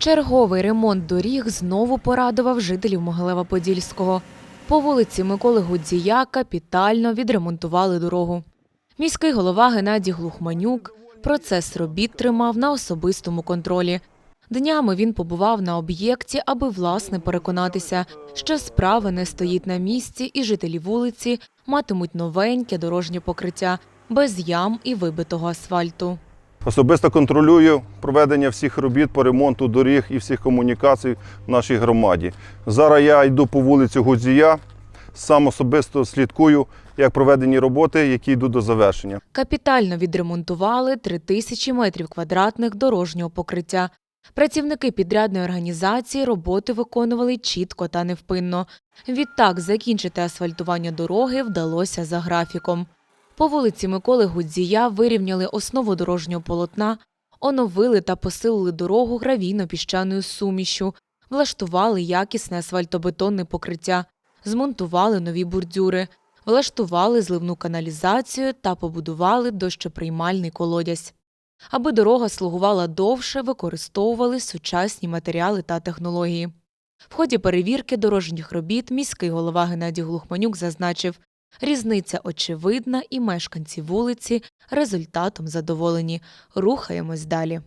Черговий ремонт доріг знову порадував жителів Могилева-Подільського. По вулиці Миколи Гудзія капітально відремонтували дорогу. Міський голова Геннадій Глухманюк процес робіт тримав на особистому контролі. Днями він побував на об'єкті, аби власне переконатися, що справа не стоїть на місці, і жителі вулиці матимуть новеньке дорожнє покриття без ям і вибитого асфальту. Особисто контролюю проведення всіх робіт по ремонту доріг і всіх комунікацій в нашій громаді. Зараз я йду по вулиці Гудзія, сам особисто слідкую, як проведені роботи, які йдуть до завершення. Капітально відремонтували 3 тисячі метрів квадратних дорожнього покриття. Працівники підрядної організації роботи виконували чітко та невпинно. Відтак закінчити асфальтування дороги вдалося за графіком. По вулиці Миколи Гудзія вирівняли основу дорожнього полотна, оновили та посилили дорогу гравійно-піщаною сумішю, влаштували якісне асфальтобетонне покриття, змонтували нові бордюри, влаштували зливну каналізацію та побудували дощоприймальний колодязь. Аби дорога слугувала довше, використовували сучасні матеріали та технології. В ході перевірки дорожніх робіт міський голова Геннадій Глухманюк зазначив, різниця очевидна і мешканці вулиці результатом задоволені. Рухаємось далі.